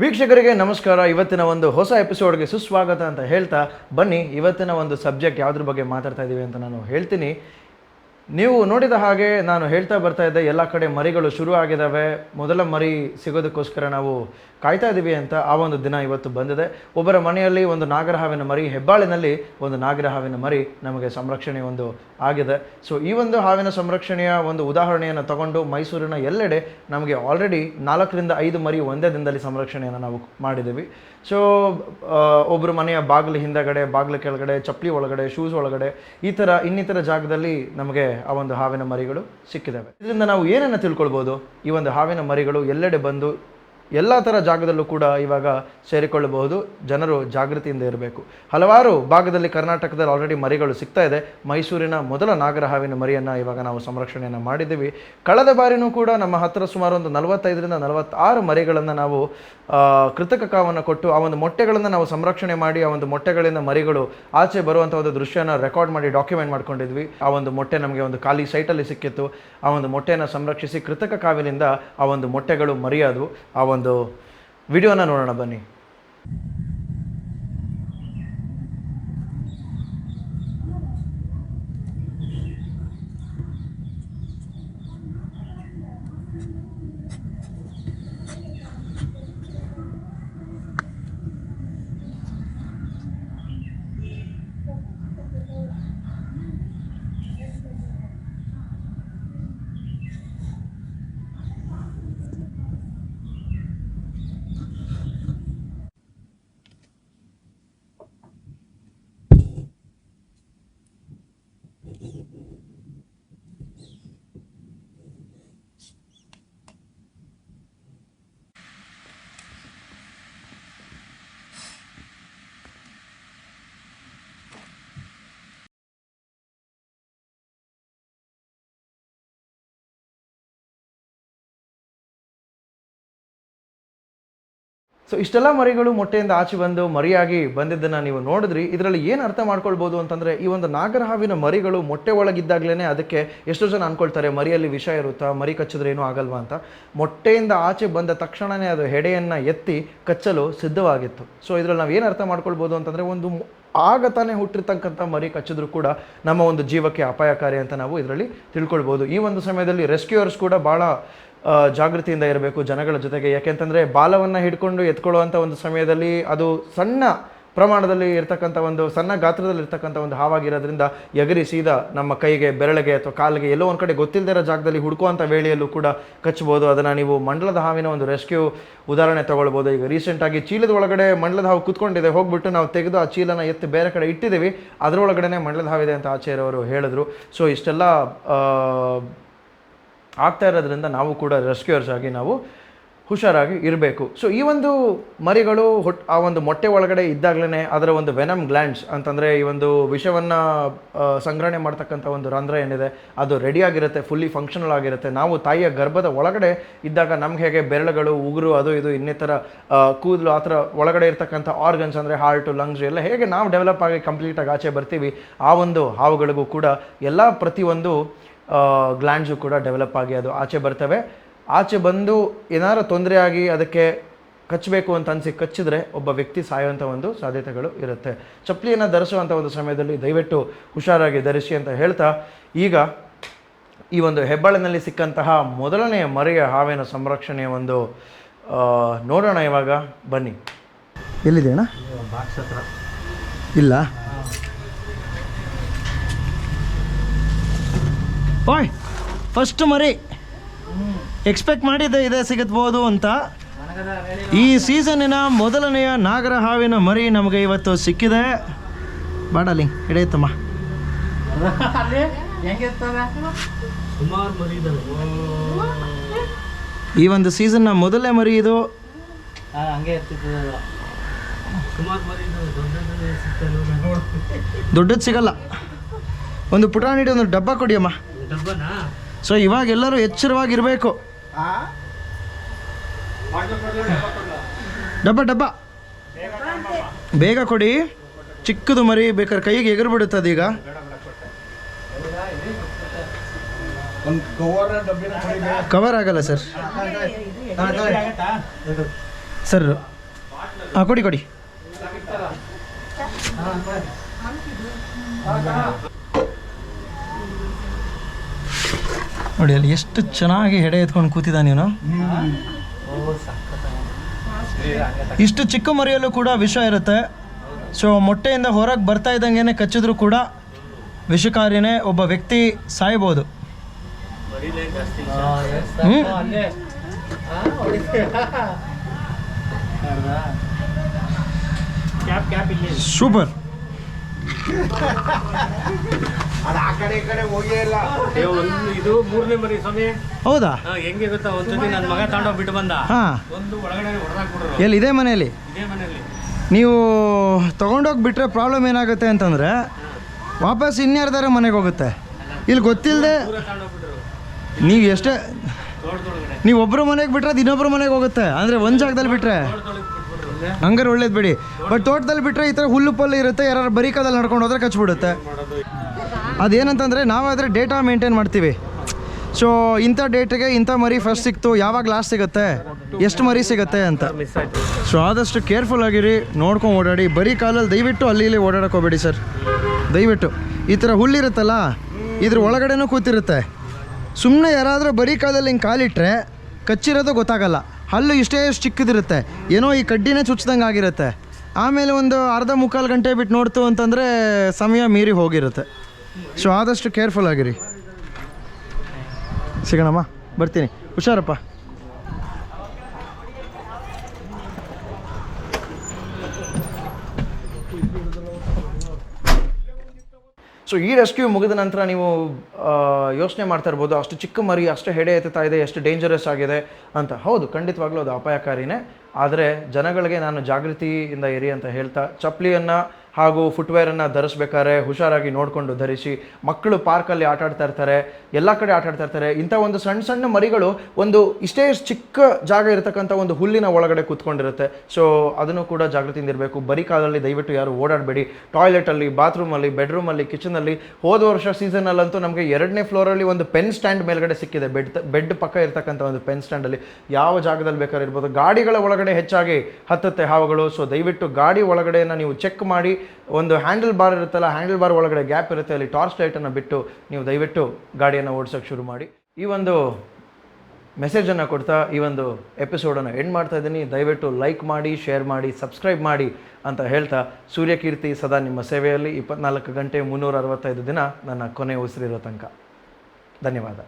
ವೀಕ್ಷಕರಿಗೆ ನಮಸ್ಕಾರ. ಇವತ್ತಿನ ಒಂದು ಹೊಸ ಎಪಿಸೋಡ್ಗೆ ಸುಸ್ವಾಗತ ಅಂತ ಹೇಳ್ತಾ ಬನ್ನಿ. ಇವತ್ತಿನ ಒಂದು ಸಬ್ಜೆಕ್ಟ್ ಯಾವುದ್ರ ಬಗ್ಗೆ ಮಾತಾಡ್ತಾ ಇದ್ದೀವಿ ಅಂತ ನಾನು ಹೇಳ್ತೀನಿ. ನೀವು ನೋಡಿದ ಹಾಗೆ ನಾನು ಹೇಳ್ತಾ ಬರ್ತಾ ಇದ್ದೆ, ಎಲ್ಲ ಕಡೆ ಮರಿಗಳು ಶುರು ಆಗಿದ್ದಾವೆ ಮೊದಲ ಮರಿ ಸಿಗೋದಕ್ಕೋಸ್ಕರ ನಾವು ಕಾಯ್ತಾ ಇದ್ದೀವಿ ಅಂತ ಆ ಒಂದು ದಿನ ಇವತ್ತು ಬಂದಿದೆ. ಒಬ್ಬರ ಮನೆಯಲ್ಲಿ ಒಂದು ನಾಗರಹಾವಿನ ಮರಿ, ಹೆಬ್ಬಾಳಿನಲ್ಲಿ ಒಂದು ನಾಗರಹಾವಿನ ಮರಿ ನಮಗೆ ಸಂರಕ್ಷಣೆ ಒಂದು ಆಗಿದೆ. ಸೊ ಈ ಒಂದು ಹಾವಿನ ಸಂರಕ್ಷಣೆಯ ಒಂದು ಉದಾಹರಣೆಯನ್ನು ತಗೊಂಡು ಮೈಸೂರಿನ ಎಲ್ಲೆಡೆ ನಮಗೆ ಆಲ್ರೆಡಿ ನಾಲ್ಕರಿಂದ ಐದು ಮರಿ ಒಂದೇ ದಿನದಲ್ಲಿ ಸಂರಕ್ಷಣೆಯನ್ನು ನಾವು ಮಾಡಿದ್ದೀವಿ. ಸೊ ಒಬ್ಬರು ಮನೆಯ ಬಾಗಿಲು ಹಿಂದಗಡೆ, ಬಾಗಿಲು ಕೆಳಗಡೆ, ಚಪ್ಪಲಿ ಒಳಗಡೆ ಶೂಸ್ ಒಳಗಡೆ ಈ ಥರ ಇನ್ನಿತರ ಜಾಗದಲ್ಲಿ ನಮಗೆ ಆ ಒಂದು ಹಾವಿನ ಮರಿಗಳು ಸಿಕ್ಕಿದ್ದಾವೆ ಇದರಿಂದ ನಾವು ಏನನ್ನು ತಿಳ್ಕೊಳ್ಬೋದು? ಈ ಒಂದು ಹಾವಿನ ಮರಿಗಳು ಎಲ್ಲೆಡೆ ಬಂದು ಎಲ್ಲ ಥರ ಜಾಗದಲ್ಲೂ ಕೂಡ ಇವಾಗ ಸೇರಿಕೊಳ್ಳಬಹುದು. ಜನರು ಜಾಗೃತಿಯಿಂದ ಇರಬೇಕು. ಹಲವಾರು ಭಾಗದಲ್ಲಿ ಕರ್ನಾಟಕದಲ್ಲಿ ಆಲ್ರೆಡಿ ಮರಿಗಳು ಸಿಗ್ತಾ ಇದೆ. ಮೈಸೂರಿನ ಮೊದಲ ನಾಗರಹಾವಿನ ಮರಿಯನ್ನು ಇವಾಗ ನಾವು ಸಂರಕ್ಷಣೆಯನ್ನು ಮಾಡಿದ್ದೀವಿ. ಕಳೆದ ಬಾರಿನೂ ಕೂಡ ನಮ್ಮ ಹತ್ತಿರ ಸುಮಾರು ಒಂದು ನಲವತ್ತೈದರಿಂದ ನಲವತ್ತಾರು ಮರಿಗಳನ್ನು ನಾವು ಕೃತಕ ಕಾವನ್ನು ಕೊಟ್ಟು ಆ ಒಂದು ಮೊಟ್ಟೆಗಳನ್ನು ನಾವು ಸಂರಕ್ಷಣೆ ಮಾಡಿ ಆ ಒಂದು ಮೊಟ್ಟೆಗಳಿಂದ ಮರಿಗಳು ಆಚೆ ಬರುವಂಥ ಒಂದು ದೃಶ್ಯನ ರೆಕಾರ್ಡ್ ಮಾಡಿ, ಡಾಕ್ಯುಮೆಂಟ್ ಮಾಡ್ಕೊಂಡಿದ್ವಿ. ಆ ಒಂದು ಮೊಟ್ಟೆ ನಮಗೆ ಒಂದು ಖಾಲಿ ಸೈಟಲ್ಲಿ ಸಿಕ್ಕಿತ್ತು. ಆ ಒಂದು ಮೊಟ್ಟೆಯನ್ನು ಸಂರಕ್ಷಿಸಿ ಕೃತಕ ಕಾವಿನಿಂದ ಆ ಒಂದು ಮೊಟ್ಟೆಗಳು ಮರಿಯಾದವು. ಆ ಒಂದು ವಿಡಿಯೋನ ನೋಡೋಣ ಬನ್ನಿ. ಸೊ ಇಷ್ಟೆಲ್ಲ ಮರಿಗಳು ಮೊಟ್ಟೆಯಿಂದ ಆಚೆ ಬಂದು ಮರಿಯಾಗಿ ಬಂದಿದ್ದನ್ನು ನೀವು ನೋಡಿದ್ರಿ. ಇದರಲ್ಲಿ ಏನು ಅರ್ಥ ಮಾಡ್ಕೊಳ್ಬೋದು ಅಂತಂದರೆ, ಈ ಒಂದು ನಾಗರಹಾವಿನ ಮರಿಗಳು ಮೊಟ್ಟೆ ಒಳಗಿದ್ದಾಗಲೇ ಅದಕ್ಕೆ ಎಷ್ಟೋ ಜನ ಅಂದ್ಕೊಳ್ತಾರೆ ಮರಿಯಲ್ಲಿ ವಿಷ ಇರುತ್ತಾ, ಮರಿ ಕಚ್ಚಿದ್ರೆ ಏನೂ ಆಗಲ್ವಾ ಅಂತ. ಮೊಟ್ಟೆಯಿಂದ ಆಚೆ ಬಂದ ತಕ್ಷಣವೇ ಅದು ಹೆಡೆಯನ್ನು ಎತ್ತಿ ಕಚ್ಚಲು ಸಿದ್ಧವಾಗಿತ್ತು. ಸೊ ಇದರಲ್ಲಿ ನಾವು ಏನು ಅರ್ಥ ಮಾಡ್ಕೊಳ್ಬೋದು ಅಂತಂದರೆ, ಒಂದು ಆಗ ತಾನೇ ಹುಟ್ಟಿರ್ತಕ್ಕಂಥ ಮರಿ ಕಚ್ಚಿದ್ರು ಕೂಡ ನಮ್ಮ ಒಂದು ಜೀವಕ್ಕೆ ಅಪಾಯಕಾರಿ ಅಂತ ನಾವು ಇದರಲ್ಲಿ ತಿಳ್ಕೊಳ್ಬೋದು. ಈ ಒಂದು ಸಮಯದಲ್ಲಿ ರೆಸ್ಕ್ಯೂಯರ್ಸ್ ಕೂಡ ಭಾಳ ಜಾಗೃತಿಯಿಂದ ಇರಬೇಕು ಜನಗಳ ಜೊತೆಗೆ. ಯಾಕೆಂತಂದರೆ ಬಾಲವನ್ನು ಹಿಡ್ಕೊಂಡು ಎತ್ಕೊಳ್ಳುವಂಥ ಒಂದು ಸಮಯದಲ್ಲಿ ಅದು ಸಣ್ಣ ಪ್ರಮಾಣದಲ್ಲಿ ಇರ್ತಕ್ಕಂಥ ಒಂದು ಸಣ್ಣ ಗಾತ್ರದಲ್ಲಿ ಇರ್ತಕ್ಕಂಥ ಒಂದು ಹಾವಾಗಿರೋದ್ರಿಂದ ಎಗರಿ ಸೀದಾ ನಮ್ಮ ಕೈಗೆ, ಬೆರಳಿಗೆ ಅಥವಾ ಕಾಲಿಗೆ ಎಲ್ಲೋ ಒಂದು ಕಡೆ ಗೊತ್ತಿಲ್ಲದೆ ಇರೋ ಜಾಗದಲ್ಲಿ ಹುಡುಕುವಂಥ ವೇಳೆಯಲ್ಲೂ ಕೂಡ ಕಚ್ಚಬಹುದು. ಅದನ್ನು ನೀವು ಮಂಡಲದ ಹಾವಿನ ಒಂದು ರೆಸ್ಕ್ಯೂ ಉದಾಹರಣೆ ತಗೊಳ್ಬೋದು ಈಗ ರೀಸೆಂಟಾಗಿ ಚೀಲದ ಒಳಗಡೆ ಮಂಡಲದ ಹಾವು ಕುತ್ಕೊಂಡಿದೆ. ಹೋಗ್ಬಿಟ್ಟು ನಾವು ತೆಗೆದು ಆ ಚೀಲನ ಎತ್ತಿ ಬೇರೆ ಕಡೆ ಇಟ್ಟಿದ್ದೀವಿ. ಅದರೊಳಗಡೆ ಮಂಡಲದ ಹಾವಿದೆ ಅಂತ ಆಚೆ ಹೇಳಿದ್ರು. ಸೊ ಇಷ್ಟೆಲ್ಲ ಆಗ್ತಾ ಇರೋದ್ರಿಂದ ನಾವು ಕೂಡ ರೆಸ್ಕ್ಯೂರ್ಸ್ ಆಗಿ ನಾವು ಹುಷಾರಾಗಿ ಇರಬೇಕು. ಸೊ ಈ ಒಂದು ಮರಿಗಳು ಹೊಟ್ ಆ ಒಂದು ಮೊಟ್ಟೆ ಒಳಗಡೆ ಇದ್ದಾಗಲೇ ಅದರ ಒಂದು ವೆನಮ್ ಗ್ಲ್ಯಾಂಡ್ಸ್ ಅಂತಂದರೆ ಈ ಒಂದು ವಿಷವನ್ನು ಸಂಗ್ರಹಣೆ ಮಾಡ್ತಕ್ಕಂಥ ಒಂದು ರಂಧ್ರ ಏನಿದೆ, ಅದು ರೆಡಿಯಾಗಿರುತ್ತೆ ಫುಲ್ಲಿ ಫಂಕ್ಷನಲ್ ಆಗಿರುತ್ತೆ. ನಾವು ತಾಯಿಯ ಗರ್ಭದ ಒಳಗಡೆ ಇದ್ದಾಗ ನಮ್ಗೆ ಹೇಗೆ ಬೆರಳುಗಳು, ಉಗುರು, ಅದು ಇದು, ಇನ್ನಿತರ ಕೂದಲು ಆ ಥರ ಒಳಗಡೆ ಇರ್ತಕ್ಕಂಥ ಆರ್ಗನ್ಸ್ ಅಂದರೆ ಹಾರ್ಟು ಲಂಗ್ಸ್ ಎಲ್ಲ ಹೇಗೆ ನಾವು ಡೆವಲಪ್ ಆಗಿ ಕಂಪ್ಲೀಟಾಗಿ ಆಚೆ ಬರ್ತೀವಿ, ಆ ಒಂದು ಹಾವುಗಳಿಗೂ ಕೂಡ ಎಲ್ಲ ಪ್ರತಿಯೊಂದು ಗ್ಲ್ಯಾಂಡ್ಸು ಕೂಡ ಡೆವಲಪ್ ಆಗಿ ಅದು ಆಚೆ ಬರ್ತವೆ. ಆಚೆ ಬಂದು ಏನಾರು ತೊಂದರೆ ಆಗಿ ಅದಕ್ಕೆ ಕಚ್ಚಬೇಕು ಅಂತ ಅನಿಸಿ ಕಚ್ಚಿದ್ರೆ ಒಬ್ಬ ವ್ಯಕ್ತಿ ಸಾಯುವಂಥ ಒಂದು ಸಾಧ್ಯತೆಗಳು ಇರುತ್ತೆ. ಚಪ್ಪಲಿಯನ್ನು ಧರಿಸುವಂಥ ಒಂದು ಸಮಯದಲ್ಲಿ ದಯವಿಟ್ಟು ಹುಷಾರಾಗಿ ಧರಿಸಿ ಅಂತ ಹೇಳ್ತಾ, ಈಗ ಈ ಒಂದು ಹೆಬ್ಬಾಳಿನಲ್ಲಿ ಸಿಕ್ಕಂತಹ ಮೊದಲನೆಯ ಮರೆಯ ಹಾವಿನ ಸಂರಕ್ಷಣೆಯ ಒಂದು ನೋಡೋಣ ಇವಾಗ. ಬನ್ನಿ. ಎಲ್ಲಿದೆ ಅಣ್ಣ ಇಲ್ಲ. ಓಯ್ ಫಸ್ಟ್ ಮರಿ. ಎಕ್ಸ್ಪೆಕ್ಟ್ ಮಾಡಿದ್ದೆ ಇದೆ ಸಿಗತ್ಬೋದು ಅಂತ. ಈ ಸೀಸನ್ನಿನ ಮೊದಲನೆಯ ನಾಗರ ಹಾವಿನ ಮರಿ ನಮಗೆ ಇವತ್ತು ಸಿಕ್ಕಿದೆ. ಬಾಡಲಿ ಹಿಡಿಯುತ್ತಮ್ಮ ಅಲ್ಲಿ ಹೆಂಗಿರ್ತದೆ ಸುಮಾರು ಮರಿ ಇದಾವೆ. ಈ ಒಂದು ಸೀಸನ್ನ ಮೊದಲನೇ ಮರಿ ಇದು. ದೊಡ್ಡದ್ ಸಿಗಲ್ಲ. ಒಂದು ಪುಟಾಣಿ ಒಂದು ಡಬ್ಬ ಕೊಡಿಯಮ್ಮ ಡಬ್ಬನಾ? ಸೊ ಇವಾಗ ಎಲ್ಲರೂ ಎಚ್ಚರವಾಗಿರಬೇಕು. ಡಬ್ಬ ಡಬ್ಬ. ಬೇಗ ಕೊಡಿ. ಚಿಕ್ಕದು ಮರಿ ಬೇಕಾದ್ರೆ ಕೈಗೆ ಎಗರು ಬಿಡುತ್ತೆ ಅದೀಗ ಕವರ್ ಆಗಲ್ಲ ಸರ್ ಸರ್ ಹಾಂ ಕೊಡಿ ಕೊಡಿ. ನೋಡಿ ಅಲ್ಲಿ ಎಷ್ಟು ಚೆನ್ನಾಗಿ ಹೆಡೆ ಎತ್ಕೊಂಡು ಕೂತಿದ್ದ ನೀನು ಇಷ್ಟು ಚಿಕ್ಕ ಮರಿಯಲ್ಲೂ ಕೂಡ ವಿಷ ಇರುತ್ತೆ. ಸೊ ಮೊಟ್ಟೆಯಿಂದ ಹೊರಗೆ ಬರ್ತಾ ಇದ್ದಂಗೆ ಕಚ್ಚಿದ್ರು ಕೂಡ ವಿಷಕಾರಿನೇ ಒಬ್ಬ ವ್ಯಕ್ತಿ ಸಾಯ್ಬೋದು. ಜಾಸ್ತಿ ಒಂದು ಇದು ಮೂರನೇ ಮರಿ ಸ್ವಾಮಿ. ಹೌದಾ? ಹಾ, ಹೆಂಗೆ ಗೊತ್ತಾ? ಒಂದ್ಸತಿ ನನ್ನ ಮಗ ತಗೊಂಡೋಗ್ ಬಿಟ್ಟು ಬಂದ. ಹಾಂ. ಒಂದು ಒಳಗಡೆ ಹೊಡೆದಾಕ್ಬಿಟ್ರು ಎಲ್ಲಿ ಇದೇ ಮನೆಯಲ್ಲಿ? ಇದೇ ಮನೆಯಲ್ಲಿ. ನೀವು ತಗೊಂಡೋಗಿ ಬಿಟ್ರೆ ಪ್ರಾಬ್ಲಮ್ ಏನಾಗುತ್ತೆ ಅಂತಂದರೆ ವಾಪಸ್ ಇನ್ಯಾರ್ದಾರ ಮನೆಗೆ ಹೋಗುತ್ತೆ? ಇಲ್ಲಿ ಗೊತ್ತಿಲ್ಲದೆ ತಗೊಂಡೋಗ್ಬಿಟ್ರು ನೀವು ಎಷ್ಟೇ ತೋಟದೊಳಗಡೆ. ನೀವು ಒಬ್ಬರು ಮನೆಗೆ ಬಿಟ್ರೆ ಅದು ಇನ್ನೊಬ್ಬರ ಮನೆಗೆ ಹೋಗುತ್ತೆ? ಅಂದರೆ ಒಂದು ಜಾಗದಲ್ಲಿ ತೋಟದೊಳಗೆ ಬಿಟ್ಬಿಟ್ರು ಹಂಗಾರೆ ಒಳ್ಳೇದು ಬಿಡಿ. ಬಟ್ ತೋಟದಲ್ಲಿ ಬಿಟ್ಟರೆ ಈ ಥರ ಹುಲ್ಲು ಪಲ್ಲು ಇರುತ್ತೆ ಯಾರು ಬರೀ ಕಾಲಲ್ಲಿ ನಡ್ಕೊಂಡು ಹೋದ್ರೆ ಕಚ್ಬಿಡುತ್ತೆ. ಅದೇನಂತಂದರೆ ನಾವಾದರೆ ಡೇಟಾ ಮೇಂಟೈನ್ ಮಾಡ್ತೀವಿ. ಸೊ ಇಂಥ ಡೇಟಿಗೆ ಇಂಥ ಮರಿ ಫಸ್ಟ್ ಸಿಕ್ತು, ಯಾವಾಗ ಲಾಸ್ಟ್ ಸಿಗುತ್ತೆ? ಎಷ್ಟು ಮರಿ ಸಿಗುತ್ತೆ ಅಂತ. ಸೊ ಆದಷ್ಟು ಕೇರ್ಫುಲ್ ಆಗಿರಿ, ನೋಡ್ಕೊಂಡು ಓಡಾಡಿ. ಬರೀ ಕಾಲಲ್ಲಿ ದಯವಿಟ್ಟು ಅಲ್ಲಿ ಇಲ್ಲಿ ಓಡಾಡಕ್ಕೆ ಹೋಗ್ಬೇಡಿ ಸರ್. ದಯವಿಟ್ಟು. ಈ ಥರ ಹುಲ್ಲಿರುತ್ತಲ್ಲ, ಇದ್ರ ಒಳಗಡೆನೂ ಕೂತಿರುತ್ತೆ. ಸುಮ್ಮನೆ ಯಾರಾದರೂ ಬರೀ ಕಾಲದಲ್ಲಿ ಹಿಂಗೆ ಕಾಲಿಟ್ಟರೆ ಕಚ್ಚಿರೋದು ಗೊತ್ತಾಗಲ್ಲ. ಹಲ್ಲು ಇಷ್ಟೇ ಚಿಕ್ಕದಿರುತ್ತೆ. ಏನೋ ಈ ಕಡ್ಡಿನೇ ಚುಚ್ಚಿದಂಗೆ ಆಗಿರುತ್ತೆ. ಆಮೇಲೆ ಒಂದು ಅರ್ಧ ಮುಕ್ಕಾಲು ಗಂಟೆ ಬಿಟ್ಟು ನೋಡ್ತು ಅಂತಂದರೆ ಸಮಯ ಮೀರಿ ಹೋಗಿರುತ್ತೆ. ಸೊ ಆದಷ್ಟು ಕೇರ್ಫುಲ್ ಆಗಿರಿ. ಸಿಗೋಣಮ್ಮ, ಬರ್ತೀನಿ. ಹುಷಾರಪ್ಪ. ಸೊ ಈ ರೆಸ್ಕ್ಯೂ ಮುಗಿದ ನಂತರ ನೀವು ಯೋಚನೆ ಮಾಡ್ತಾ ಇರ್ಬೋದು, ಅಷ್ಟು ಚಿಕ್ಕ ಮರಿ, ಅಷ್ಟು ಹೆಡೆ ಎತ್ತುತ್ತಾ ಇದೆ, ಎಷ್ಟು ಡೇಂಜರಸ್ ಆಗಿದೆ ಅಂತ. ಹೌದು, ಖಂಡಿತವಾಗ್ಲೂ ಅದು ಅಪಾಯಕಾರಿನೇ. ಆದರೆ ಜನಗಳಿಗೆ ನಾನು ಜಾಗೃತಿಯಿಂದ ಇರಿ ಅಂತ ಹೇಳ್ತಾ, ಚಪ್ಪಲಿಯನ್ನು ಹಾಗೂ ಫುಟ್ವೇರನ್ನು ಧರಿಸ್ಬೇಕಾದ್ರೆ ಹುಷಾರಾಗಿ ನೋಡಿಕೊಂಡು ಧರಿಸಿ, ಮಕ್ಕಳು ಪಾರ್ಕಲ್ಲಿ ಆಟ ಆಡ್ತಾ ಇರ್ತಾರೆ, ಎಲ್ಲ ಕಡೆ ಆಟ ಇರ್ತಾರೆ, ಇಂಥ ಒಂದು ಸಣ್ಣ ಸಣ್ಣ ಮರಿಗಳು ಒಂದು ಇಷ್ಟೇ ಚಿಕ್ಕ ಜಾಗ ಇರತಕ್ಕಂಥ ಒಂದು ಹುಲ್ಲಿನ ಒಳಗಡೆ ಕೂತ್ಕೊಂಡಿರುತ್ತೆ. ಸೊ ಅದನ್ನು ಕೂಡ ಜಾಗೃತಿಯಿಂದ ಇರಬೇಕು ಬರೀ ಕಾಲದಲ್ಲಿ ದಯವಿಟ್ಟು ಯಾರು ಓಡಾಡಬೇಡಿ. ಟಾಯ್ಲೆಟಲ್ಲಿ ಬಾತ್ರೂಮಲ್ಲಿ ಬೆಡ್ರೂಮಲ್ಲಿ ಕಿಚನಲ್ಲಿ ಹೋದ ವರ್ಷ ಸೀಸನಲ್ಲಂತೂ ನಮಗೆ ಎರಡನೇ ಫ್ಲೋರಲ್ಲಿ ಒಂದು ಪೆನ್ ಸ್ಟ್ಯಾಂಡ್ ಮೇಲ್ಗಡೆ ಸಿಕ್ಕಿದೆ. ಬೆಡ್ ಬೆಡ್ ಪಕ್ಕ ಇರ್ತಕ್ಕಂಥ ಒಂದು ಪೆನ್ ಸ್ಟ್ಯಾಂಡಲ್ಲಿ ಯಾವ ಜಾಗದಲ್ಲಿ ಬೇಕಾದ್ರೆ ಇರ್ಬೋದು. ಗಾಡಿಗಳ ಒಳಗಡೆ ಹೆಚ್ಚಾಗಿ ಹತ್ತತ್ತೆ ಹಾವುಗಳು. ಸೊ ದಯವಿಟ್ಟು ಗಾಡಿ ಒಳಗಡೆಯನ್ನು ನೀವು ಚೆಕ್ ಮಾಡಿ. ಒಂದು ಹ್ಯಾಂಡಲ್ ಬಾರ್ ಇರುತ್ತಲ್ಲ ಹ್ಯಾಂಡಲ್ ಬಾರ್ ಒಳಗಡೆ ಗ್ಯಾಪ್ ಇರುತ್ತೆ, ಅಲ್ಲಿ ಟಾರ್ಚ್ ಲೈಟನ್ನು ಬಿಟ್ಟು ನೀವು ದಯವಿಟ್ಟು ಗಾಡಿಯನ್ನು ಓಡಿಸೋಕ್ಕೆ ಶುರು ಮಾಡಿ. ಈ ಒಂದು ಮೆಸೇಜನ್ನು ಕೊಡ್ತಾ ಈ ಒಂದು ಎಪಿಸೋಡನ್ನು ಎಂಡ್ ಮಾಡ್ತಾ ಇದ್ದೀನಿ. ದಯವಿಟ್ಟು ಲೈಕ್ ಮಾಡಿ ಶೇರ್ ಮಾಡಿ ಸಬ್ಸ್ಕ್ರೈಬ್ ಮಾಡಿ ಅಂತ ಹೇಳ್ತಾ ಸೂರ್ಯಕೀರ್ತಿ ಸದಾ ನಿಮ್ಮ ಸೇವೆಯಲ್ಲಿ. ಇಪ್ಪತ್ನಾಲ್ಕು ಗಂಟೆ ಮುನ್ನೂರ ಅರವತ್ತೈದು ದಿನ ನನ್ನ ಕೊನೆ ಉಸಿರಿರೋ ತನಕ. ಧನ್ಯವಾದ.